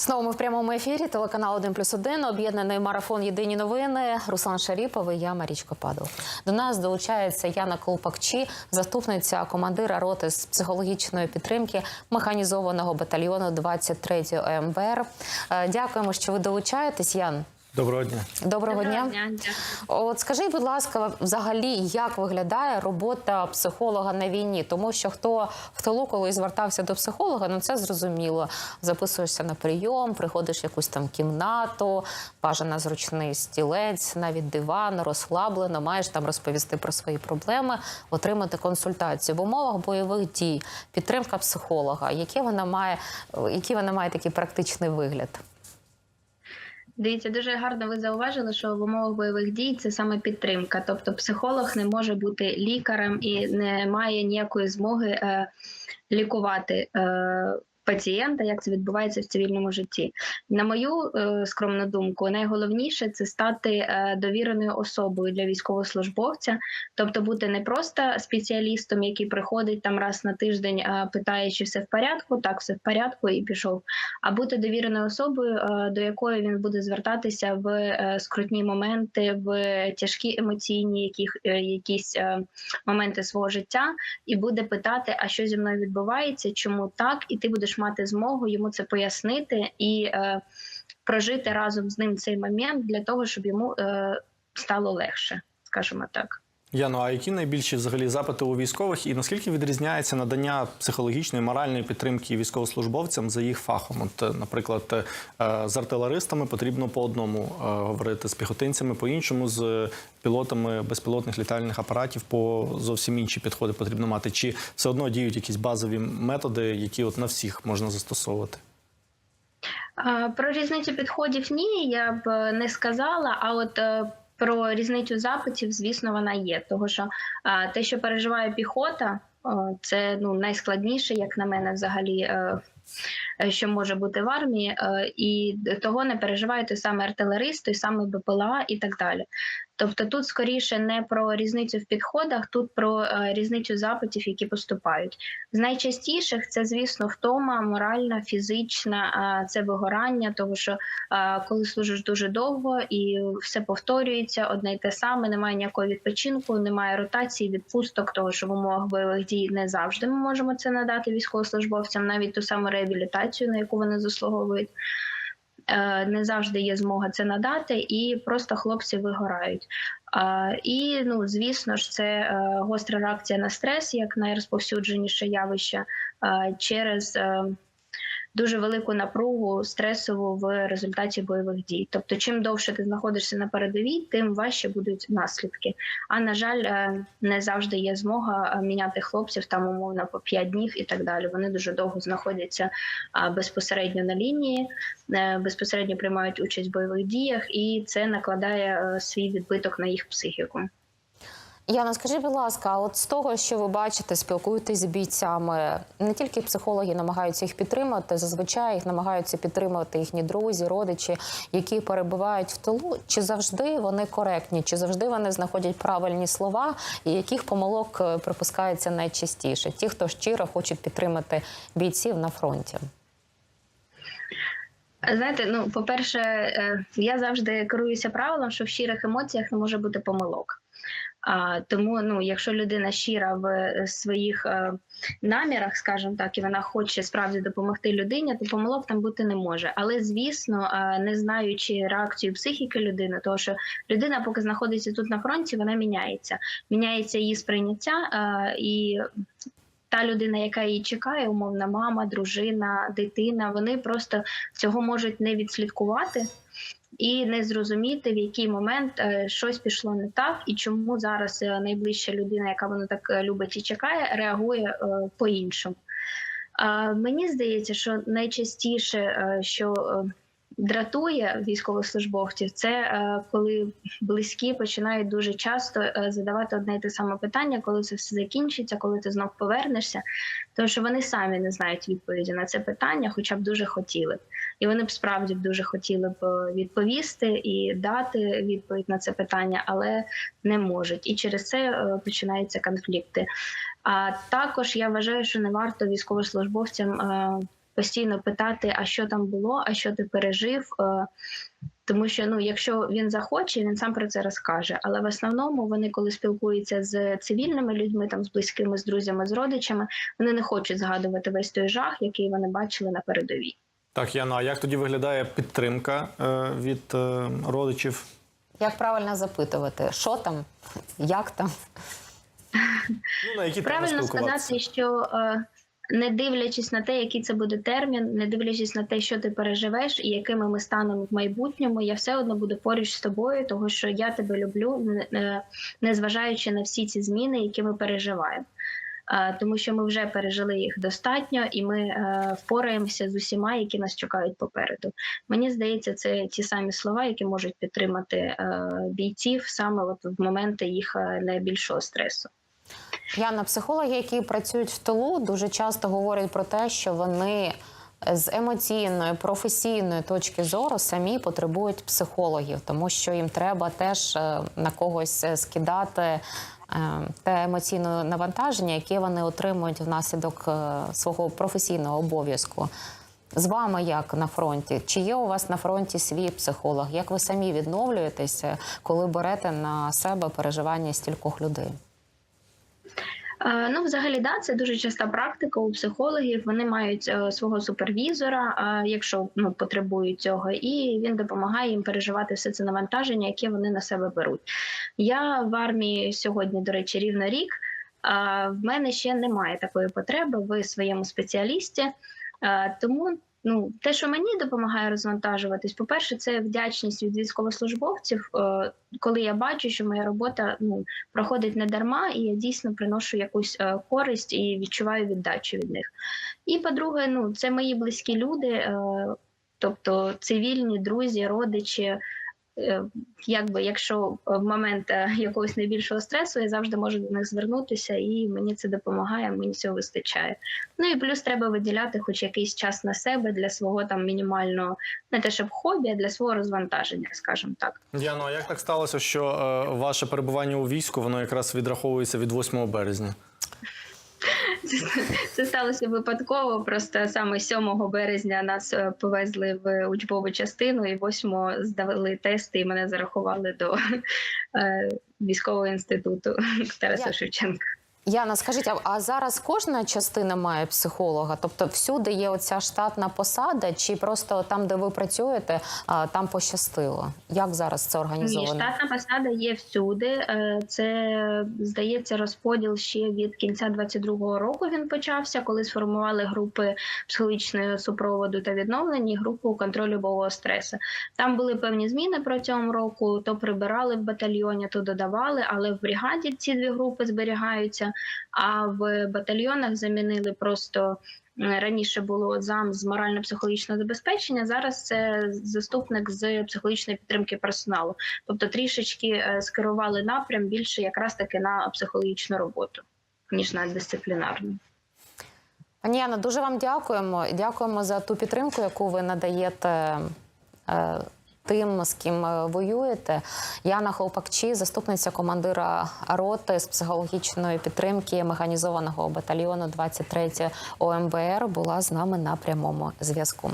Знову ми в прямому ефірі. Телеканал 1 плюс 1, об'єднаний марафон Єдині новини. Руслан Шаріпов і я Марічка Падов. До нас долучається Яна Колпакчі, заступниця командира роти з психологічної підтримки механізованого батальйону 23-го МБР. Е, Дякуємо, що ви долучаєтесь, Ян. Доброго дня. Доброго, дня. дякую. От скажіть, будь ласка, взагалі, як виглядає робота психолога на війні? Тому що хто в тилу колись звертався до психолога, ну це зрозуміло. Записуєшся на прийом, приходиш в якусь там кімнату, бажано зручний стілець, навіть диван, розслаблено, маєш там розповісти про свої проблеми, отримати консультацію в умовах бойових дій, підтримка психолога. Яке вона має, який вона має такий практичний вигляд? Дивіться, дуже гарно ви зауважили, що в умовах бойових дій це саме підтримка. Тобто психолог не може бути лікарем і не має ніякої змоги е, лікувати е, пацієнта, як це відбувається в цивільному житті. На мою е, скромну думку, найголовніше це стати е, довіреною особою для військовослужбовця, тобто бути не просто спеціалістом, який приходить там раз на тиждень, питає, чи все в порядку, так все в порядку, і пішов. А бути довіреною особою, е, до якої він буде звертатися в скрутні моменти, в тяжкі емоційні яких, якісь моменти свого життя, і буде питати, а що зі мною відбувається, чому так, і ти будеш мати змогу йому це пояснити і е, прожити разом з ним цей момент для того, щоб йому е, стало легше, скажімо так. Яно, а які найбільші взагалі запити у військових, і наскільки відрізняється надання психологічної моральної підтримки військовослужбовцям за їх фахом? От, е, наприклад, е, з артилеристами потрібно по одному е, говорити, з піхотинцями по іншому, з пілотами безпілотних літальних апаратів по зовсім інші підходи потрібно мати. Чи все одно діють якісь базові методи, які от на всіх можна застосовувати? Про різницю підходів ні, я б не сказала. А от про різницю запитів, звісно, вона є. тому що те, що переживає піхота, це ну найскладніше, як на мене, взагалі. е, Що може бути в армії, е, і того не переживає той самий артилерист, той самий БПЛА і так далі. Тобто тут скоріше не про різницю в підходах, тут про е, різницю запитів, які поступають. З найчастіших це, звісно, втома, моральна, фізична, це вигорання, тому що коли служиш дуже довго і все повторюється, одне й те саме, немає ніякого відпочинку, немає ротації, відпусток, того що в умовах бойових дій не завжди ми можемо це надати військовослужбовцям, навіть ту саму реабілітацію, на яку вони заслуговують. Е, Не завжди є змога це надати, і просто хлопці вигорають. І ну, звісно ж, це е, гостра реакція на стрес, як найрозповсюдженіше явище е, через дуже велику напругу стресову в результаті бойових дій. Тобто, чим довше ти знаходишся на передовій, тим важче будуть наслідки. А на жаль, е, не завжди є змога е, міняти хлопців там умовно по 5 днів і так далі. Вони дуже довго знаходяться безпосередньо на лінії, е, безпосередньо приймають участь в бойових діях, і це накладає свій відбиток на їх психіку. Яна, скажіть, будь ласка, от з того, що ви бачите, спілкуєтесь з бійцями, не тільки психологи намагаються їх підтримати, зазвичай їх намагаються підтримувати їхні друзі, родичі, які перебувають в тилу. Чи завжди вони коректні, чи завжди вони знаходять правильні слова, і яких помилок е, припускається найчастіше? Ті, хто щиро хочуть підтримати бійців на фронті. Знаєте, ну по-перше, е, я завжди керуюся правилом, що в щирих емоціях не може бути помилок. А, тому, ну, якщо людина щира в е, своїх е, намірах, скажімо так, і вона хоче справді допомогти людині, то помилок там бути не може. Але звісно, е, не знаючи реакцію психіки людини, тому що людина, поки знаходиться тут на фронті, вона міняється. Міняється її сприйняття і. Та людина, яка її чекає, умовна мама, дружина, дитина, вони просто цього можуть не відслідкувати і не зрозуміти, в який момент е, щось пішло не так, і чому зараз е, найближча людина, яка воно так е, любить і чекає, реагує по-іншому. Е, мені здається, що найчастіше, що дратує військовослужбовців, це е, коли близькі починають дуже часто е, задавати одне і те саме питання, коли це все закінчиться, коли ти знов повернешся, тому що вони самі не знають відповіді на це питання, хоча б дуже хотіли. І вони б справді дуже хотіли б е, відповісти і дати відповідь на це питання, але не можуть. І через це починаються конфлікти. А також я вважаю, що не варто військовослужбовцям постійно питати, а що там було, а що ти пережив. Е, Тому що ну, якщо він захоче, він сам про це розкаже. Але в основному вони, коли спілкуються з цивільними людьми, там з близькими, з друзями, з родичами, вони не хочуть згадувати весь той жах, який вони бачили на передовій. Так, Яна, а як тоді виглядає підтримка е, від е, родичів? Як правильно запитувати, що там, як там? Ну, на які Правильно сказати, що е, не дивлячись на те, який це буде термін, не дивлячись на те, що ти переживеш і якими ми станемо в майбутньому, я все одно буду поруч з тобою, тому що я тебе люблю, не- незважаючи на всі ці зміни, які ми переживаємо. Тому що ми вже пережили їх достатньо, і ми е, впораємося з усіма, які нас чекають попереду. Мені здається, це ті самі слова, які можуть підтримати е, бійців саме от в моменти їх е, найбільшого стресу. Яна, психологи, які працюють в тилу, дуже часто говорять про те, що вони з емоційної, професійної точки зору самі потребують психологів, тому що їм треба теж е, на когось е, скидати е, те емоційне навантаження, яке вони отримують внаслідок свого професійного обов'язку. З вами як на фронті? Чи є у вас на фронті свій психолог? Як ви самі відновлюєтеся, коли берете на себе переживання стількох людей? Е, Ну, взагалі, да, це дуже часта практика у психологів. Вони мають е, свого супервізора, е, якщо ну, потребують цього, і він допомагає їм переживати все це навантаження, яке вони на себе беруть. Я в армії сьогодні, до речі, рівно рік. В мене ще немає такої потреби в своєму спеціалісті. Тому ну, те, що мені допомагає розвантажуватись, по-перше, це вдячність від військовослужбовців, е, коли я бачу, що моя робота ну, проходить не дарма, і я дійсно приношу якусь е, користь і відчуваю віддачу від них. І по-друге, ну це мої близькі люди, е, тобто цивільні, друзі, родичі. Е, Якби якщо в момент е, якогось найбільшого стресу, я завжди можу до них звернутися, і мені це допомагає, мені цього вистачає. Ну і плюс треба виділяти хоч якийсь час на себе для свого там мінімального, не те щоб хобі, а для свого розвантаження, скажімо так. Яно, а як так сталося, що е, ваше перебування у війську воно якраз відраховується від 8 березня? Це, це сталося випадково. Просто саме 7 березня нас е, повезли в учбову частину, і 8 здали тести, і мене зарахували до е, військового інституту Тараса Шевченка. Яна, скажіть, а, а зараз кожна частина має психолога? Тобто всюди є оця штатна посада, чи просто там, де ви працюєте, а, там пощастило? Як зараз це Ні, організовано? штатна посада є всюди. Е, Це здається розподіл ще від кінця 22-го року. Він почався, коли сформували групи психологічного супроводу та відновлення, групу контролю бойового стресу. Там були певні зміни протягом року. То прибирали в батальйоні, то додавали, але в бригаді ці дві групи зберігаються. А в батальйонах замінили просто. Раніше було зам з морально-психологічного забезпечення. Зараз це заступник з психологічної підтримки персоналу. Тобто трішечки е, скерували напрям більше якраз таки на психологічну роботу, ніж на дисциплінарну. Пані Яна, дуже вам дякуємо. Дякуємо за ту підтримку, яку ви надаєте. Тим, з ким е, воюєте, Яна Холпакчі, заступниця командира роти з психологічної підтримки механізованого батальйону 23 ОМБР, була з нами на прямому зв'язку.